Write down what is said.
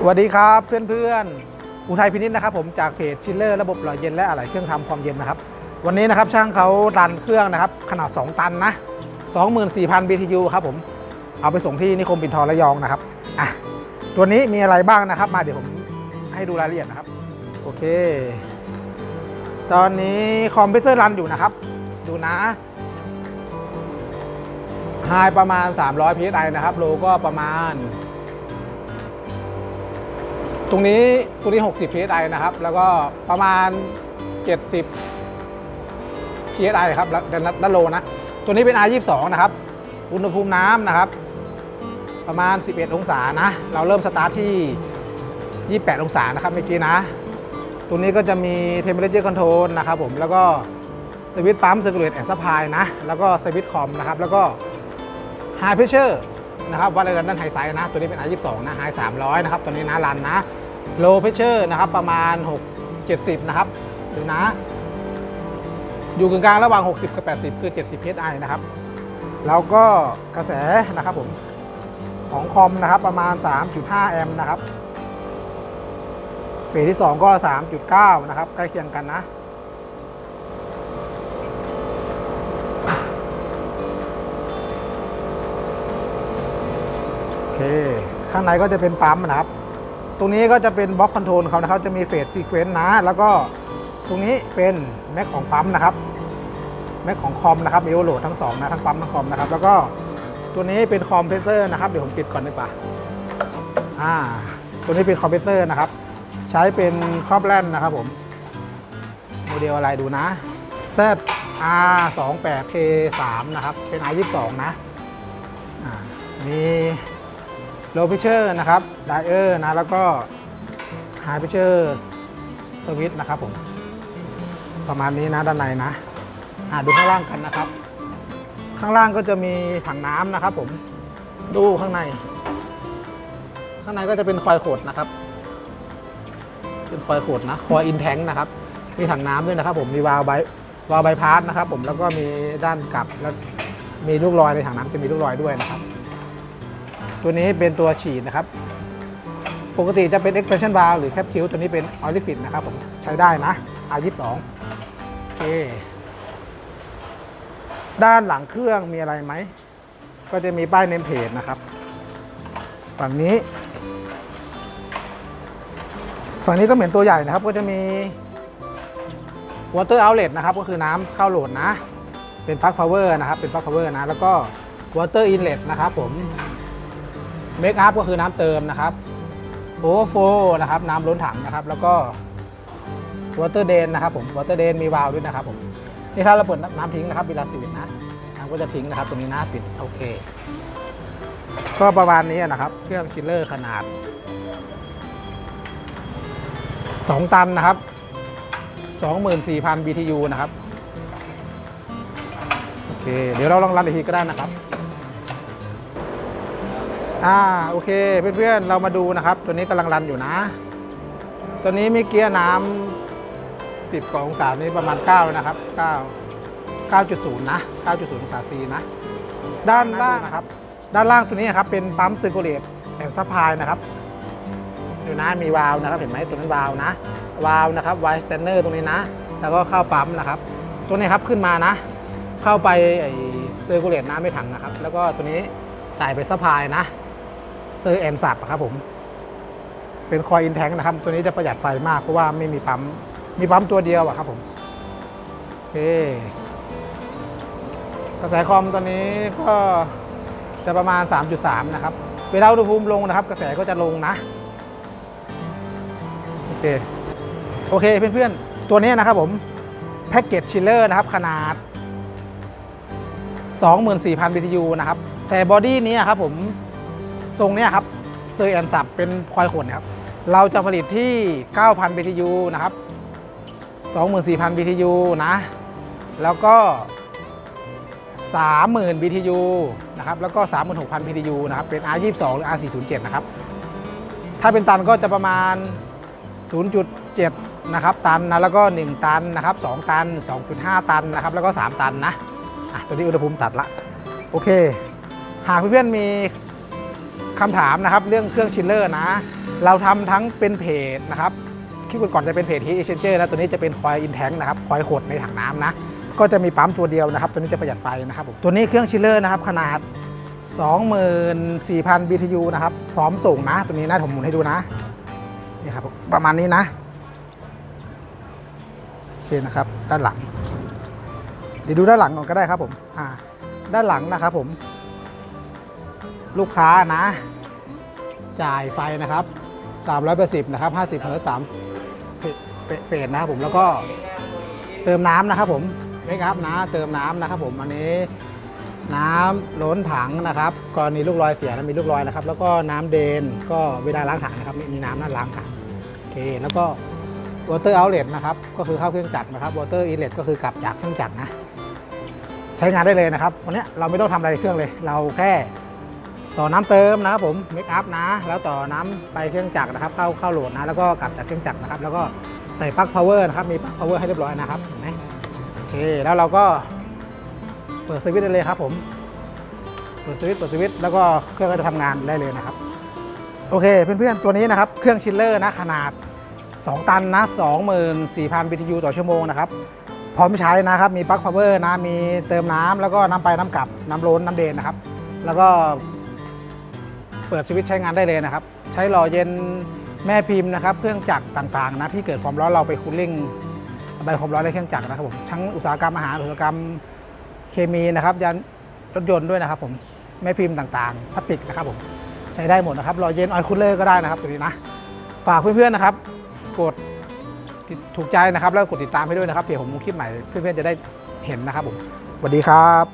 สวัสดีครับเพื่อนๆ อุทัยพินิษนะครับผมจากเพจชิลเลอร์ระบบหล่อเย็นและอะไหล่เครื่องทำความเย็นนะครับ วันนี้นะครับช่างเขาดันเครื่องนะครับขนาด 2 ตันนะ24,000 BTU ครับผมเอาไปส่งที่นิคมปินทองระยองนะครับอะตัวนี้มีอะไรบ้างนะครับ มาเดี๋ยวผมให้ดูรายละเอียดนะครับ โอเค ตอนนี้คอมพิวเตอร์รันอยู่นะครับ ดูนะไฮประมาณ 300 psi นะครับโลก็ประมาณ ตรงนี้ตรงนี้ 60 psi นะครับ แล้วก็ประมาณ 70 psi ครับแล้วด้านโลนะ ตัวนี้เป็น R22 นะครับ อุณหภูมิน้ำนะครับ ประมาณ 11 องศานะ เราเริ่มสตาร์ทที่ 28 องศานะครับเมื่อกี้นะ ตรงนี้ก็จะมี temperature control นะครับผม แล้วก็สวิตช์ปั๊ม circulate and supply นะ แล้วก็สวิตช์คอมนะครับ แล้วก็ high pressure นะครับวัดระดับด้านไฮไซด์นะ ตัวนี้เป็น R22 นะ high 300 นะครับ ตัวนี้นะรันนะ low pressure นะครับประมาณ 6 70 นะครับดูนะ อยู่กึ่งกลางระหว่าง 60 กับ 80 คือ 70 psi นะครับ แล้วก็กระแสนะครับผมของคอมนะครับประมาณ 3.5 แอมป์นะครับเฟสที่ 2 ก็ 3.9 นะครับ ใกล้เคียงกันนะโอเค ข้างในก็จะเป็นปั๊มนะครับ ตรงนี้ก็จะเป็นบล็อกคอนโทรลเขานะครับจะมีเฟสซีเควนต์นะ แล้วก็ตรงนี้เป็นแม็กของปั๊มนะครับแม็กของคอมนะครับมีโอโหลดทั้งสองนะทั้งปั๊มทั้งคอมนะครับแล้วก็ตัวนี้เป็นคอมเพรสเซอร์นะครับเดี๋ยวผมปิดก่อนดีกว่าอ่า ตัวนี้เป็นคอมเพรสเซอร์นะครับ ใช้เป็นครอบแลนนะครับผมโมเดลอะไรดูนะ Z R 2 8 K 3นะครับเป็น R 22นะอ่ามี โล p ิเชอร์นะครับไดเออร์นะ แล้วก็ไฮ p ิเชอร์สวิตนะครับผม ประมาณนี้นะด้านในนะอ่าดูข้างล่างกันนะครับ ข้างล่างก็จะมีถังน้ำนะครับผม ดูข้างใน ข้างในก็จะเป็นคอยโขดนะครับ เป็นคอยโขดนะ คอยอินแทงนะครับ มีถังน้ำด้วยนะครับ ผม มีวาล์วใบวาล์วใบพาสนะครับ ผม แล้วก็มีด้านกลับ แล้วมีลูกรอยในถังน้ำจะมีลูกรอยด้วยนะครับ ตัวนี้เป็นตัวฉีดนะครับ ปกติจะเป็น expansion valve หรือ capsule ตัวนี้เป็น orifice นะครับผมใช้ได้นะ R22 โอเค ด้านหลังเครื่องมีอะไรไหม ก็จะมีป้ายเนมเพจนะครับ ฝั่งนี้ ฝั่งนี้ก็เหมือนตัวใหญ่นะครับ ก็จะมี water outlet นะครับ ก็คือน้ำเข้าโหลดนะ เป็นปลั๊ก power นะครับ เป็นปลั๊ก power นะ แล้วก็ water inlet นะครับผม make up ก็คือน้ำเติมนะครับ overflow นะครับน้ำล้นถังนะครับ แล้วก็ water drain นะครับผม water drain มีวาล์วด้วยนะครับผมนี่ถ้าเราเปิดน้ำทิ้งนะครับเวลาสวิตนะน้ำก็จะทิ้งนะครับตรงนี้นะปิดโอเค ก็ประมาณนี้นะครับ เครื่องชิลเลอร์ขนาด 2 ตันนะครับ 24,000 BTU นะครับโอเคเดี๋ยวเราลองรันอีกทีก็ได้นะครับ อ่าโอเคเพื่อนๆเรามาดูนะครับ ตัวนี้กำลังรันอยู่นะ ตัวนี้มีเกียร์น้ำ10กว่าองศานี่ประมาณ9แล้วนะครับ 9 9.0 นะ 9.0องศาซีนะ ด้านล่างนะครับ ด้านล่างตัวนี้ครับเป็นปั๊มซิร์คูลเลตแอนซัพพลายนะครับดูนะมีวาล์วนะครับเห็นไหมตัวนั้นวาล์วนะวาล์วนะครับไวสแตนเนอร์ตรงนี้นะ แล้วก็เข้าปั๊มนะครับ ตัวนี้ครับขึ้นมานะ เข้าไปไอซิร์คูลเลตน้ำในถังนะครับ แล้วก็ตัวนี้จ่ายไปซัพพลายนะ เซอร์แอนสับครับผมเป็นคอยอินแทงนะครับ ตัวนี้จะประหยัดไฟมากเพราะว่าไม่มีปั๊ม มีปั๊มตัวเดียวอะครับผมโอเคกระแสคอมตัวนี้ก็จะประมาณ 3.3 นะครับ เวลาอุณหภูมิลงนะครับ กระแสก็จะลงนะ โอเค โอเคเพื่อนๆ ตัวนี้นะครับผม แพ็กเกจชิลเลอร์นะครับ ขนาด 24,000 BTU นะครับ แต่บอดี้นี้ครับผม ทรงเนี้ยครับเซอร์แอนสับเป็นควายขนนะครับ เราจะผลิตที่ 9,000 BTU นะครับ 24,000 BTU นะ แล้วก็ 30,000 BTU นะครับ แล้วก็ 36,000 BTU นะครับ เป็น R22 หรือ R407 นะครับ ถ้าเป็นตันก็จะประมาณ 0.7 นะครับ ตันนะ แล้วก็ 1 ตันนะครับ 2 ตัน 2.5 ตันนะครับ แล้วก็ 3 ตันนะ อะ ตัวนี้อุณหภูมิตัดละ โอเค หากเพื่อนๆมี คำถามนะครับเรื่องเครื่องชิลเลอร์นะ เราทำทั้งเป็นเพจนะครับคลิปก่อนจะเป็นเพจ Heat Exchanger นะตัวนี้จะเป็นคอยอินแทงนะครับคอยขดในถังน้ำนะก็จะมีปั๊มตัวเดียวนะครับ ตัวนี้จะประหยัดไฟนะครับผมตัวนี้เครื่องชิลเลอร์นะครับขนาด 24,000 BTU นะครับพร้อมส่งนะ ตัวนี้นะผมหมุนให้ดูนะนี่ครับประมาณนี้นะโอเคนะครับด้านหลัง เดี๋ยวดูด้านหลังก่อนก็ได้ครับผมอ่าด้านหลังนะครับผม ลูกค้านะ จ่ายไฟนะครับ 380 นะครับ 50เฮิร์ตซ์3เฟเฟเฟสนะครับผมแล้วก็เติมน้ำนะครับผมไม่ครับนะเติมน้ำนะครับผมอันนี้น้ำล้นถังนะครับกรณีลูกรอยเสียแล้วมีลูกรอยนะครับ แล้วก็น้ำเดนก็เวลาล้างถังนะครับมีน้ำนั่นล้างถังโอเคแล้วก็ water outlet นะครับก็คือเข้าเครื่องจักรนะครับ water inlet ก็คือกลับจากเครื่องจักรนะ ใช้งานได้เลยนะครับวันนี้เราไม่ต้องทำอะไรเครื่องเลย เราแค่ ต่อน้ำเติมนะครับผมเมคอัพนะ แล้วต่อน้ำไปเครื่องจักรนะครับ เข้าเข้าโหลดนะ แล้วก็กลับจากเครื่องจักรนะครับ แล้วก็ใส่ปลั๊ก power นะครับ มีปลั๊ก power ให้เรียบร้อยนะครับเห็นไหมโอเค แล้วเราก็เปิดสวิตช์ได้เลยครับผม เปิดสวิตช์เปิดสวิตช์แล้วก็เครื่องก็จะทำงานได้เลยนะครับ โอเค เพื่อนๆ ตัวนี้นะครับ เครื่องชิลเลอร์นะ ขนาด 2 ตันนะ24,000 BTU ต่อชั่วโมงนะครับ พร้อมใช้นะครับ มีปลั๊กพาวเวอร์นะ มีเติมน้ำแล้วก็น้ำไปน้ำกลับน้ำล้นน้ำเดนนะครับ แล้วก็ เปิดสวิตช์ใช้งานได้เลยนะครับ ใช้หล่อเย็นแม่พิมพ์นะครับ เครื่องจักรต่างๆนะที่เกิดความร้อนเราไปคูลลิ่งระบายความร้อนในเครื่องจักรนะครับผมทั้งอุตสาหกรรมอาหารอุตสาหกรรมเคมีนะครับยันรถยนต์ด้วยนะครับผมแม่พิมพ์ต่างๆพลาสติกนะครับผมใช้ได้หมดนะครับหล่อเย็นออยคูลเลอร์ก็ได้นะครับตัวนี้นะฝากเพื่อนๆนะครับ กดถูกใจนะครับแล้วกดติดตามให้ด้วยนะครับเผื่อผมลงคลิปใหม่เพื่อนๆจะได้เห็นนะครับผมสวัสดีครับ